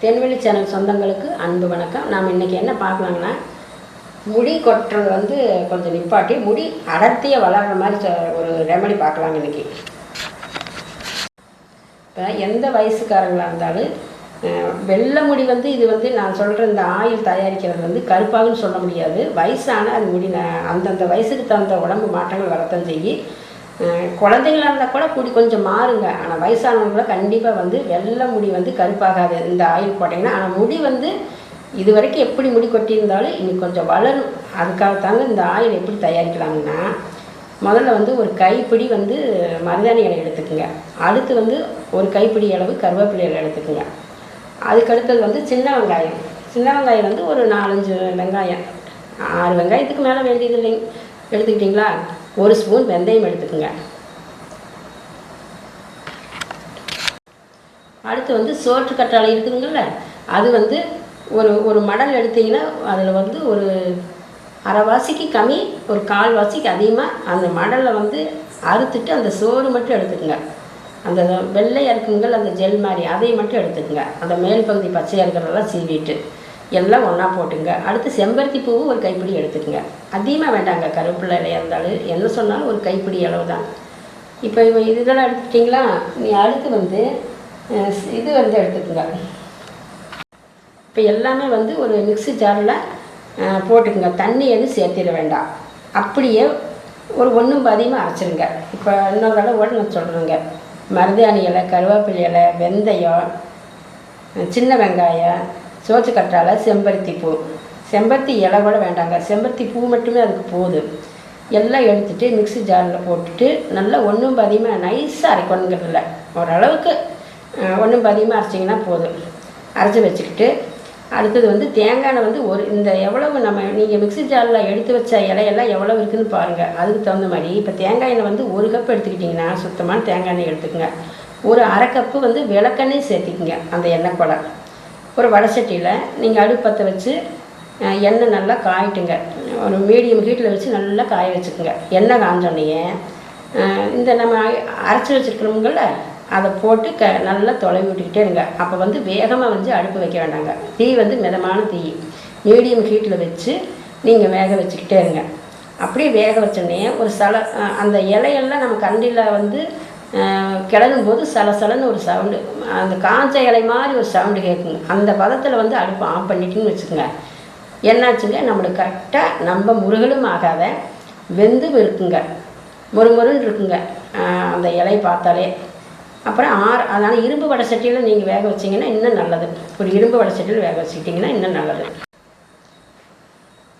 தென்வெளி channel சொந்தங்களுக்கு அன்பு வணக்கம். நாம் இன்றைக்கி என்ன பார்க்கலாங்கன்னா முடி கொட்டுறது வந்து கொஞ்சம் நிப்பாட்டி முடி அடர்த்தியாக வளர்கிற மாதிரி ஒரு ரெமடி பார்க்கலாங்க இன்றைக்கி இப்போ எந்த வயசுக்காரங்களாக இருந்தாலும் வெள்ளை முடி வந்து இது வந்து நான் சொல்கிற இந்த ஆயில் தயாரிக்கிறது வந்து கருப்பாகுன்னு சொல்ல முடியாது. வயசான அது முடி நான் அந்தந்த வயசுக்கு தகுந்த உடம்பு மாற்றங்கள் வரத்தான் செய்யும். குழந்தைங்களாக குழந்தைங்களா இருந்தால் கூட கூடி கொஞ்சம் மாறுங்க. ஆனால் வயசானவங்கள கண்டிப்பாக வந்து வெள்ளை முடி வந்து கருப்பாகாது. இந்த ஆயில் போட்டிங்கன்னா ஆனால் முடி வந்து இது வரைக்கும் எப்படி முடி கொட்டியிருந்தாலும் இன்னைக்கு கொஞ்சம் வளரும். அதுக்காகத்தாங்க இந்த ஆயில் எப்படி தயாரிக்கலாங்கன்னா முதல்ல வந்து ஒரு கைப்பிடி வந்து மருதாணி இலை எடுத்துக்கோங்க. அடுத்து வந்து ஒரு கைப்பிடி அளவு கருவேப்பிலை இலை எடுத்துக்கோங்க. அதுக்கு அடுத்தது வந்து சின்ன வெங்காயம். சின்ன வெங்காயம் வந்து ஒரு நாலஞ்சு வெங்காயம். ஆறு வெங்காயத்துக்கு மேலே வேண்டியது இல்லைங்க எடுத்துக்கிட்டிங்களா? ஒரு ஸ்பூன் வெந்தயம் எடுத்துக்கோங்க. அடுத்து வந்து சோற்று கற்றாழை இருக்குதுங்கள்ல அது வந்து ஒரு ஒரு மடல் எடுத்தீங்கன்னா அதில் வந்து ஒரு அரைவாசிக்கு கம்மி ஒரு கால் வாசிக்கு அதிகமாக அந்த மடலை வந்து அறுத்துட்டு அந்த சோறு மட்டும் எடுத்துக்கோங்க. அந்த வெள்ளையாக இருக்குங்கள் அந்த ஜெல் மாதிரி அதை மட்டும் எடுத்துக்கோங்க. அந்த மேல் பகுதி பச்சையாக இருக்கிறதெல்லாம் சீவிட்டு. எல்லாம் ஒன்றா போட்டுங்க. அடுத்து செம்பருத்தி பூவு ஒரு கைப்பிடி எடுத்துக்கங்க. அதிகமாக வேண்டாங்க. கருவேப்பிலை இலையாக இருந்தாலும் என்ன சொன்னாலும் ஒரு கைப்பிடி அளவு தான் இப்போ இதெல்லாம் எடுத்துட்டிங்களா? நீ அடுத்து வந்து இது வந்து எடுத்துக்கோங்க. இப்போ எல்லாமே வந்து ஒரு மிக்ஸி ஜாரில் போட்டுக்குங்க. தண்ணி எதுவும் சேர்த்திட வேண்டாம். அப்படியே ஒரு ஒன்றும் அதிகமாக அரைச்சிருங்க. இப்போ இன்னொரு தடவை நான் சொல்கிறேங்க மருதாணி இலை கருவேப்பிலை இலை வெந்தயம் சின்ன வெங்காயம் சோற்று கற்றால செம்பருத்தி பூ. செம்பருத்தி இலை கூட வேண்டாங்க. செம்பருத்தி பூ மட்டுமே அதுக்கு போதும் எல்லாம் எடுத்துட்டு மிக்ஸி ஜாரில் போட்டுட்டு நல்லா ஒன்றும் பதியமாக நைஸாக அரைக்கணுங்கிறதில்ல ஓரளவுக்கு ஒன்றும் அதிகமாக அரைச்சிங்கன்னா போதும். அரைச்சி வச்சுக்கிட்டு அடுத்தது வந்து தேங்காய் எண்ணெய் வந்து ஒரு இந்த எவ்வளவு நம்ம நீங்கள் மிக்ஸி ஜாரில் எடுத்து வச்ச இலையெல்லாம் எவ்வளோ இருக்குதுன்னு பாருங்கள் அதுக்கு தகுந்த மாதிரி இப்போ தேங்காய் எண்ணெய் வந்து ஒரு கப் எடுத்துக்கிட்டிங்கன்னா சுத்தமான தேங்காய் எண்ணெய் எடுத்துக்கோங்க. ஒரு அரை கப்பு வந்து விளக்கெண்ணெய் சேர்த்திக்கங்க அந்த எண்ணெய் கூட. ஒரு வடசட்டியில் நீங்கள் அடுப்பத்தை வச்சு எண்ணெய் நல்லா காயிட்டுங்க. ஒரு மீடியம் ஹீட்டில் வச்சு நல்லா காய வச்சுக்கோங்க. எண்ணெய் காஞ்சோடனே இந்த நம்ம அரைச்சி வச்சுருக்கணுங்கள அதை போட்டு க நல்லா தொலைவி விட்டுக்கிட்டே இருங்க. அப்போ வந்து வேகமாக வந்து அடுப்பு வைக்க வேண்டாங்க. தீ வந்து மிதமான தீ. மீடியம் ஹீட்டில் வச்சு நீங்கள் வேக வச்சுக்கிட்டே இருங்க. அப்படியே வேக வச்சோடனே ஒரு சல அந்த இலையெல்லாம் நம்ம கண்டியில் வந்து கிளறும் போது சல ஒரு சவுண்டு அந்த காஞ்ச இலை மாதிரி ஒரு சவுண்டு கேட்குங்க. அந்த பதத்தில் வந்து அடுப்பு ஆஃப் பண்ணிட்டீங்கன்னு வச்சுக்கோங்க. என்னாச்சுங்க? நம்மளுக்கு கரெக்டாக நம்ம முருகலும் ஆகாத வெந்தும் இருக்குங்க முறுமுறுன்னு இருக்குங்க. அந்த இலையை பார்த்தாலே. அப்புறம் ஆறு அதனால் இரும்பு வடை சட்டியில் நீங்கள் வேக வச்சீங்கன்னா இன்னும் நல்லது. ஒரு இரும்பு வடை சட்டியில் வேக வச்சுக்கிட்டிங்கன்னா இன்னும் நல்லது.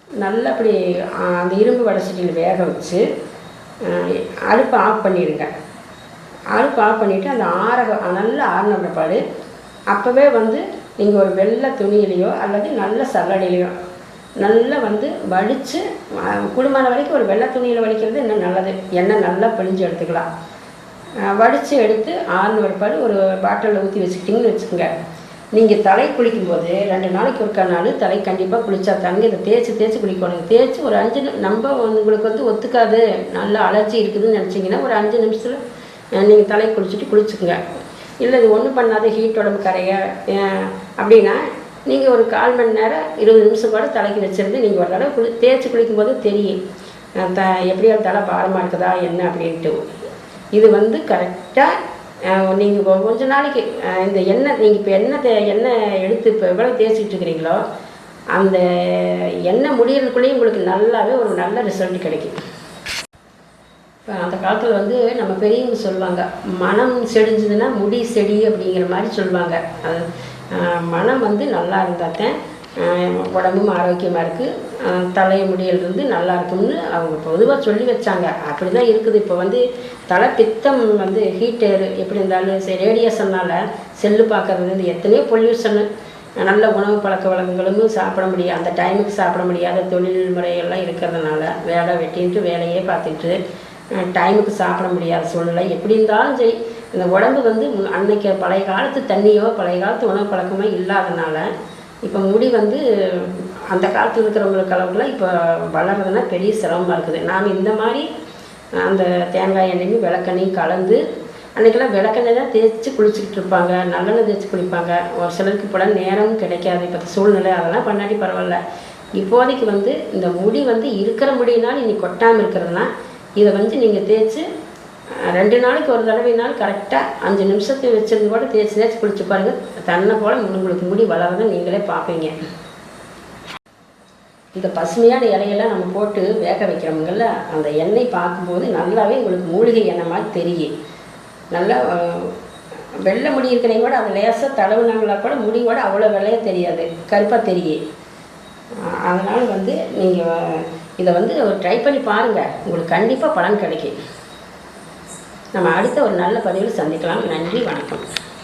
நல்லா அப்படி அந்த இரும்பு வடை சட்டியில் வேக வச்சு ஆஹ், அடுப்பை ஆஃப் பண்ணிடுங்க. அடுப்பு ஆஃப் பண்ணிவிட்டு அந்த ஆற நல்லா ஆறின பிற்பாடு அப்போவே வந்து நீங்கள் ஒரு வெள்ளை துணியிலையோ அல்லது நல்ல சல்லடையிலையோ நல்லா வந்து வடித்து குடும்பமான வரைக்கும் ஒரு வெள்ளை துணியில் வடிக்கிறது இன்னும் நல்லது? எண்ணெய் நல்லா பிழிஞ்சு எடுத்துக்கலாம். வடித்து எடுத்து ஆறுன பிற்பாடு ஒரு பாட்டிலில் ஊற்றி வச்சுக்கிட்டிங்கன்னு வச்சுக்கோங்க. நீங்கள் தலை குளிக்கும்போது ரெண்டு நாளைக்கு ஒருக்கா நாள் தலை கண்டிப்பாக குளித்தா தாங்க. இதை தேய்ச்சி தேய்ச்சி குளிக்கணும். தேய்ச்சி ஒரு அஞ்சு நம்ம உங்களுக்கு வந்து ஒத்துக்காது. நல்லா அலர்ஜி இருக்குதுன்னு நினச்சிங்கன்னா ஒரு அஞ்சு நிமிஷத்தில் நீங்கள் தலை குளிச்சுட்டு குளிச்சுக்குங்க. இல்லை இது ஒன்றும் பண்ணாத ஹீட் உடம்பு கரைய. அப்படின்னா நீங்கள் ஒரு கால் மணி நேரம் இருபது நிமிஷம் கூட தலைக்கு வச்சிருந்து நீங்கள் ஒரு தடவை குளி தேய்ச்சி குளிக்கும்போது தெரியும். த எப்படியாவது தலை பாரமாக இருக்குதா என்ன அப்படின்ட்டு. இது வந்து கரெக்டாக நீங்கள் கொஞ்ச நாளைக்கு இந்த எண்ணெய் நீங்கள் இப்போ எண்ணெய் தே எண்ணெய் எடுத்து இப்போ எவ்வளோ தேய்ச்சிக்கிட்டு இருக்கிறீங்களோ அந்த எண்ணெய் முடியறதுக்குள்ளேயும் உங்களுக்கு நல்லாவே ஒரு நல்ல ரிசல்ட் கிடைக்கும். இப்போ அந்த காலத்தில் வந்து நம்ம பெரியவங்க சொல்லுவாங்க மனம் செடிஞ்சதுன்னா முடி செடி அப்படிங்கிற மாதிரி சொல்லுவாங்க. அது மனம் வந்து நல்லா இருந்தால் தான் உடம்பும் ஆரோக்கியமாக இருக்குது தலை முடியல் வந்து நல்லா இருக்கும்னு அவங்க பொதுவாக சொல்லி வச்சாங்க. அப்படி தான் இருக்குது. இப்போ வந்து தலை பித்தம் வந்து ஹீட்டர் எப்படி இருந்தாலும் சரி ரேடியேஷனால் செல்லு பார்க்கறது வந்து எத்தனையோ பொல்யூஷனு நல்ல உணவு பழக்க வழக்கங்களும் சாப்பிட முடியாது அந்த டைமுக்கு சாப்பிட முடியாத தொழில் முறைகள்லாம் இருக்கிறதுனால வேலை வெட்டின்ட்டு வேலையே பார்த்துட்டு டைமுக்கு சாப்பிட முடியாத சூழ்நிலை. எப்படி இருந்தாலும் சரி இந்த உடம்பு வந்து முன்- அன்னைக்கு பழைய காலத்து தண்ணியோ பழைய காலத்து உணவு பழக்கமோ இல்லாதனால இப்போ முடி வந்து அந்த காலத்தில் இருக்கிறவங்களுக்கு அளவுக்குலாம் இப்போ வளர்றதுன்னா பெரிய சிரமமாக இருக்குது. நாம் இந்த மாதிரி அந்த தேங்காய் எண்ணெயும் விளக்கெண்ணையும் கலந்து அன்றைக்கெல்லாம் விளக்கெண்ணெய் தான் தேய்ச்சி குளிச்சுக்கிட்டு இருப்பாங்க. நல்லெண்ணெய் தேய்ச்சி குளிப்பாங்க. ஒரு சிலருக்கு இப்போ நேரமும் கிடைக்காது. இப்போ சூழ்நிலை அதெல்லாம் பண்ணாட்டி பரவாயில்ல. இப்போதைக்கு வந்து இந்த முடி வந்து இருக்கிற முடியினால் இன்னைக்கு கொட்டாமல் இருக்கிறதுனா இதை வந்து நீங்கள் தேய்ச்சி ரெண்டு நாளைக்கு ஒரு தடவைனாலும் கரெக்டாக அஞ்சு நிமிஷத்துக்கு வச்சிருந்து கூட தேய்ச்சி தேய்ச்சி குளிச்சு பாருங்கள் தன்னை போல் உங்களுக்கு முடி வளர்றதை நீங்களே பார்ப்பீங்க. இந்த பசுமையான இலையெல்லாம் நம்ம போட்டு வேக வைக்கிறோமுங்கல்ல அந்த எண்ணெய் பார்க்கும்போது நல்லாவே உங்களுக்கு மூலிகை எண்ணெய் மாதிரி தெரியும். நல்லா வெள்ளை முடி இருக்கிறவங்க கூட அதை லேசாக தடவுனாங்களா கூட முடி கூட அவ்வளோ வெள்ளையாக தெரியாது. கருப்பாக தெரியும். அதனால் வந்து நீங்கள் இதை வந்து ட்ரை பண்ணி பாருங்கள் உங்களுக்கு கண்டிப்பாக பலன் கிடைக்கும். நம்ம அடுத்த ஒரு நல்ல பதிவில் சந்திக்கலாம். நன்றி வணக்கம்.